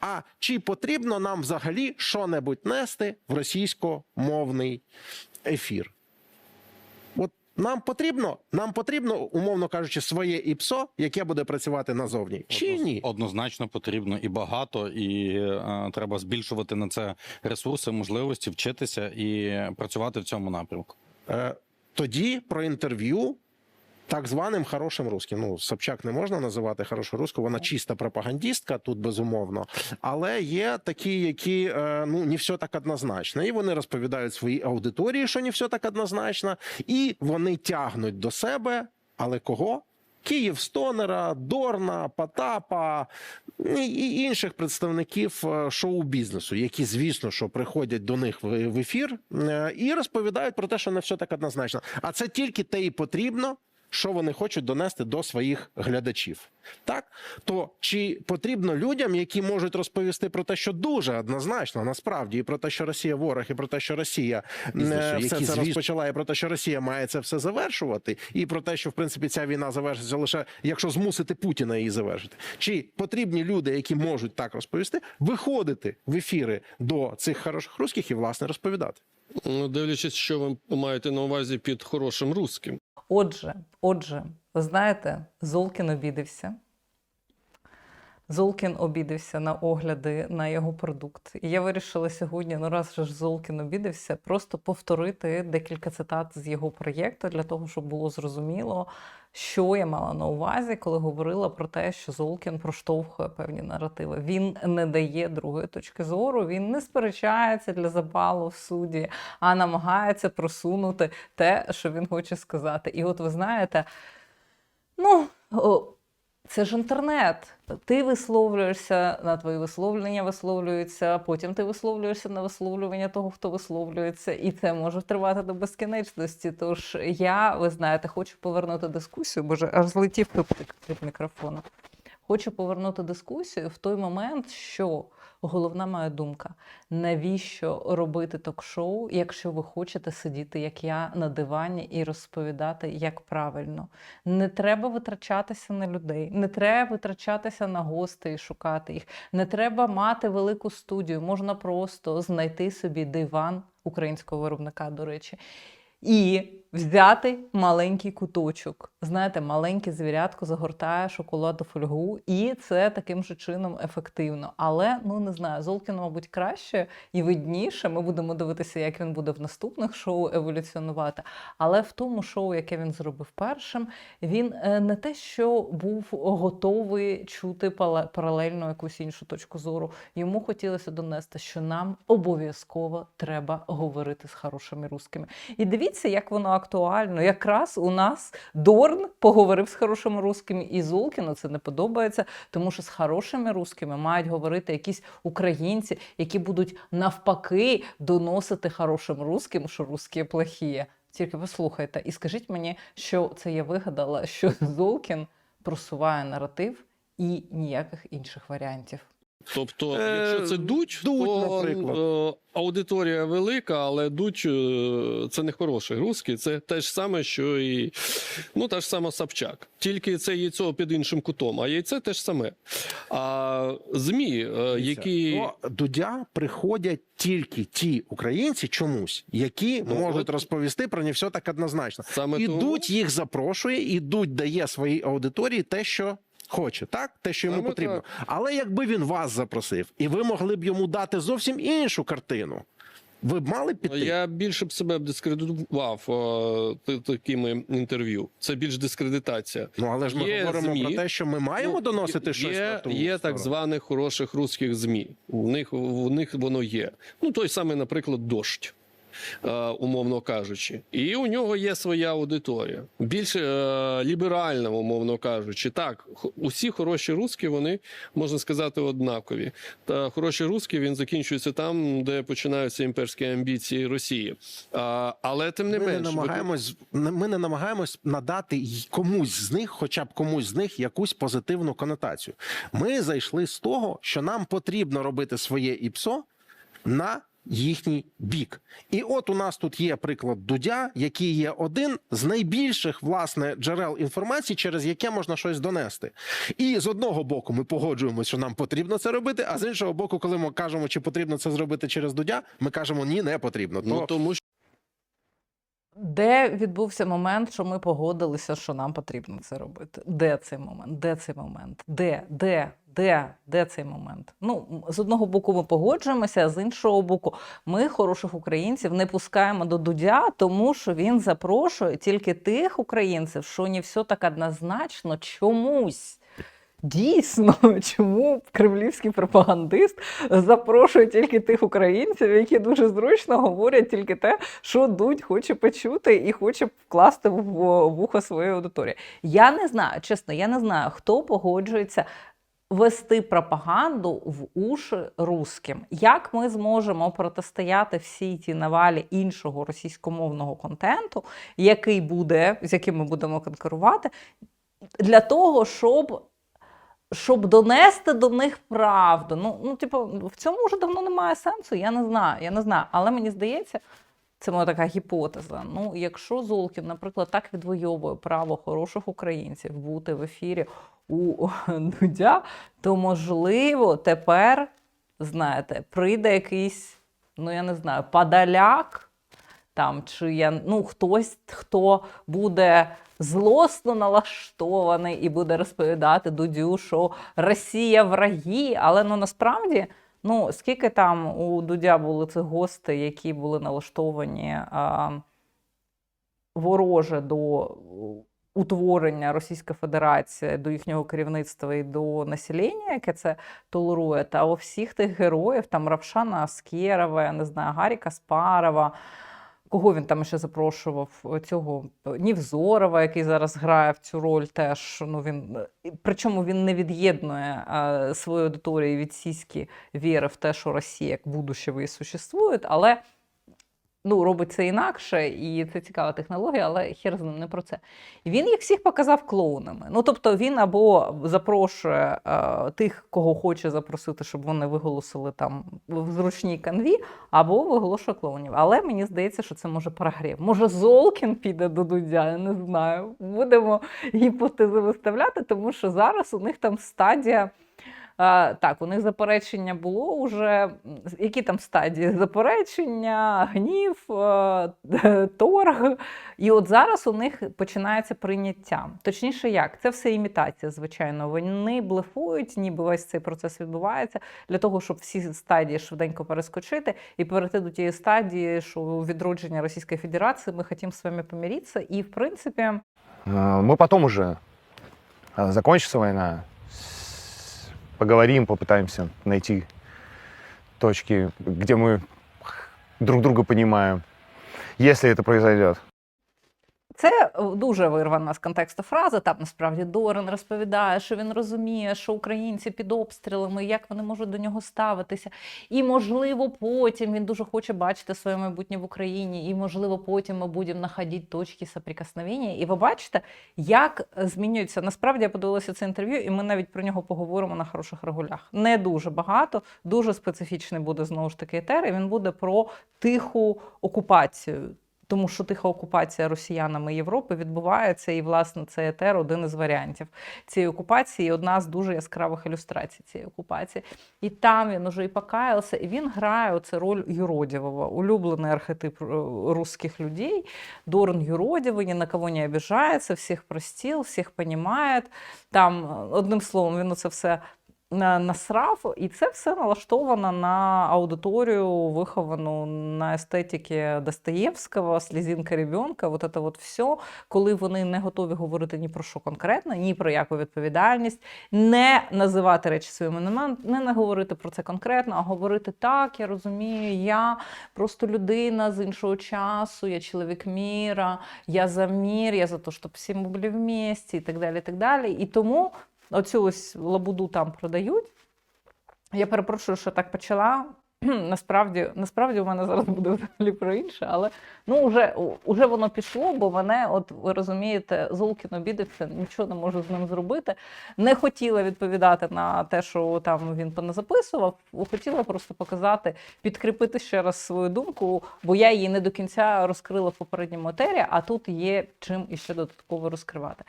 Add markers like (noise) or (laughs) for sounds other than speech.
а чи потрібно нам взагалі що-небудь нести в російськомовний ефір. От нам потрібно, нам потрібно, умовно кажучи, своє ІПСО, яке буде працювати назовні. Чи ні? Однозначно потрібно і багато, і е, треба збільшувати на це ресурси, можливості, вчитися і працювати в цьому напрямку. Е, тоді про інтерв'ю так званим хорошим русським. Ну, Собчак не можна називати хорошою русською, вона чиста пропагандістка, тут безумовно. Але є такі, які е, ну не все так однозначно. І вони розповідають своїй аудиторії, що не все так однозначно, і вони тягнуть до себе, але кого? Київ Стонера, Дорна, Потапа і інших представників е, шоу-бізнесу, які, звісно, що приходять до них в в ефір е, і розповідають про те, що не все так однозначно. А це тільки те і потрібно, що вони хочуть донести до своїх глядачів. Так то чи потрібно людям, які можуть розповісти про те, що дуже однозначно насправді, і про те, що Росія ворог, і про те, що Росія е, Бізнесу, все це звісно, розпочала, і про те, що Росія має це все завершувати, і про те, що в принципі ця війна завершиться лише якщо змусити Путіна її завершити. Чи потрібні люди, які можуть так розповісти, виходити в ефіри до цих хороших русських і власне розповідати? Ну, Дивлячись, що ви маєте на увазі під хорошим русським. Отже, отже, ви знаєте, Золкін обідився. Золкін обідався на огляди на його продукт. І я вирішила сьогодні, ну раз же ж Золкін обідався, просто повторити декілька цитат з його проєкту для того, щоб було зрозуміло, що я мала на увазі, коли говорила про те, що Золкін проштовхує певні наративи. Він не дає другої точки зору, він не сперечається для запалу в суді, а намагається просунути те, що він хоче сказати. І от ви знаєте, ну. Це ж інтернет. Ти висловлюєшся на твої висловлення, висловлюються, потім ти висловлюєшся на висловлювання того, хто висловлюється, і це може тривати до безкінечності. Тож я, ви знаєте, хочу повернути дискусію, боже, аж злетів під мікрофона. Хочу повернути дискусію в той момент, що головна моя думка: навіщо робити ток-шоу, якщо ви хочете сидіти, як я, на дивані і розповідати, як правильно. Не треба витрачатися на людей, не треба витрачатися на гостей і шукати їх. Не треба мати велику студію. Можна просто знайти собі диван українського виробника, до речі. І взяти маленький куточок. Знаєте, маленьке звірятко загортає шоколаду фольгу, і це таким же чином ефективно. Але ну не знаю, Золкіну, мабуть, краще і видніше. Ми будемо дивитися, як він буде в наступних шоу еволюціонувати. Але в тому шоу, яке він зробив першим, він е, не те, що був готовий чути паралельно якусь іншу точку зору. Йому хотілося донести, що нам обов'язково треба говорити з хорошими русскими. І дивіться, як воно актуально. Якраз у нас Дорн поговорив з хорошими русскими, і Золкіну це не подобається, тому що з хорошими русскими мають говорити якісь українці, які будуть навпаки доносити хорошим русским, що русські плохі. Тільки послухайте і скажіть мені, що це я вигадала, що (laughs) Золкін просуває наратив і ніяких інших варіантів. Тобто, Е, якщо це дуть, Дудь, то наприклад. е, аудиторія велика, але дуть е, це не хороший русський. Це те ж саме, що і ну та ж сама Собчак. Тільки це яйцо під іншим кутом, а яйце те ж саме. А ЗМІ, які До Дудя приходять тільки ті українці чомусь, які Ну, можуть от- розповісти про не все так однозначно. саме і тому- Дудь їх запрошує, і Дудь дає своїй аудиторії те, що. Хоче, так? Те, що йому Саме потрібно. так. Але якби він вас запросив, і ви могли б йому дати зовсім іншу картину, ви б мали піти. Я більше б себе дискредитував та- такими інтерв'ю. Це більш дискредитація. Ну але ж ми Є говоримо ЗМІ. про те, що ми маємо Ну, доносити є, щось на ту Є так званих хороших русських ЗМІ. У них, у них воно є. Ну, той самий, наприклад, дощ. Е, Умовно кажучи, і у нього є своя аудиторія, більш е, ліберальна, умовно кажучи. Так, усі хороші русські, вони можна сказати однакові. Та хороші русські він закінчується там, де починаються імперські амбіції Росії. А, але тим не ми, менше, не намагаємось, ми не намагаємось надати комусь з них, хоча б комусь з них, якусь позитивну конотацію. Ми зайшли з того, що нам потрібно робити своє ІПСО на їхній бік. І от у нас тут є приклад Дудя, який є один з найбільших власне джерел інформації, через яке можна щось донести. І з одного боку ми погоджуємося, що нам потрібно це робити. А з іншого боку, коли ми кажемо, чи потрібно це зробити через Дудя, ми кажемо ні, не потрібно. Ну тому що Де відбувся момент, що ми погодилися, що нам потрібно це робити? Де цей момент? Де цей момент? Де? Де? Де? Де цей момент? Ну, з одного боку, ми погоджуємося, а з іншого боку, ми хороших українців не пускаємо до Дудя, тому що він запрошує тільки тих українців, що не все так однозначно чомусь. Дійсно, (laughs) чому кремлівський пропагандист запрошує тільки тих українців, які дуже зручно говорять тільки те, що Дудь хоче почути і хоче вкласти в вухо своєї аудиторії. Я не знаю, чесно, я не знаю, хто погоджується вести пропаганду в уші русським. Як ми зможемо протистояти всій ті навалі іншого російськомовного контенту, який буде, з яким ми будемо конкурувати, для того, щоб щоб донести до них правду. Ну, ну, типу, в цьому вже давно немає сенсу. Я не знаю. Я не знаю. Але мені здається, це моя така гіпотеза. Ну, якщо Золкін, наприклад, так відвоює право хороших українців бути в ефірі у (laughs) Дудя, то можливо тепер, знаєте, прийде якийсь, ну я не знаю, падаляк. Там, чи я, ну, хтось, хто буде злосно налаштований і буде розповідати Дудю, що Росія враги, але ну насправді, ну скільки там у Дудя були цих гостей, які були налаштовані а, вороже до утворення Російської Федерації, до їхнього керівництва і до населення, яке це толерує, та у всіх тих героїв, там Равшана Аскєрова, я не знаю, Гарі Каспарова. Кого він там ще запрошував? Цього Нівзорова, який зараз грає в цю роль, теж ну він причому він не від'єднує свою аудиторію від сіськи віри в те, що Росія як будущего і существує, але ну, робить це інакше, і це цікава технологія, але хер з ним не про це. Він їх всіх показав клоунами. Ну тобто він або запрошує е, тих, кого хоче запросити, щоб вони виголосили там в зручній канві, або виголошує клоунів. Але мені здається, що це може прогрів. Може, Золкін піде до Дудя, я не знаю. Будемо гіпотези виставляти, тому що зараз у них там стадія. А, так, у них заперечення було уже. Які там стадії? Заперечення, гнів, е, (laughs) торг. І от зараз у них починається прийняття. Точніше, як? Це все імітація, звичайно. Вони блефують, ніби весь цей процес відбувається для того, щоб всі стадії швиденько перескочити і перейти до тієї стадії, що відродження Російської Федерації ми хотімо з вами помиритися. І в принципі, Э, Мы потом уже, э, закончится война, с- поговорим, попытаемся найти точки, где мы друг друга понимаем, если это произойдет. Це е, дуже вирвана з контексту фраза. Там насправді Дорен розповідає, що він розуміє, що українці під обстрілами, як вони можуть до нього ставитися. І, можливо, потім він дуже хоче бачити своє майбутнє в Україні, і, можливо, потім ми будемо знаходити точки соприкосновення. І ви бачите, як змінюється. Насправді я подивилася це інтерв'ю, і ми навіть про нього поговоримо на хороших регулях. Не дуже багато, дуже специфічний буде знову ж таки етер, і він буде про тиху окупацію. Тому що тиха окупація росіянами Європи відбувається, і власне це етер один із варіантів цієї окупації, і одна з дуже яскравих ілюстрацій цієї окупації. І там він уже і покаявся, і він грає оце роль Юродєвого, улюблений архетип е, русських людей. Дорн Юродєвий, ні на кого не обіжається, всіх простил, всіх понімає. Там, е, одним словом, він оце все насрав, і це все налаштовано на аудиторію, виховану на естетики Достоєвського, слізінка ребенка, от це от все, коли вони не готові говорити ні про що конкретно, ні про яку відповідальність, не називати речі своїми іменами, не, не говорити про це конкретно, а говорити так, я розумію, я просто людина з іншого часу, я чоловік міра, я за мір, я за те, щоб всі ми були вместе, і так далі. І так далі. І тому оцю ось лабуду там продають. Я перепрошую, що так почала. (clears throat) насправді, насправді у мене зараз буде взагалі про інше, але ну вже, уже воно пішло, бо мене, от ви розумієте, Золкін обідався, нічого не можу з ним зробити. Не хотіла відповідати на те, що там він поназаписував. Хотіла просто показати, підкріпити ще раз свою думку, бо я її не до кінця розкрила в попередньому етері, а тут є чим іще додатково розкривати.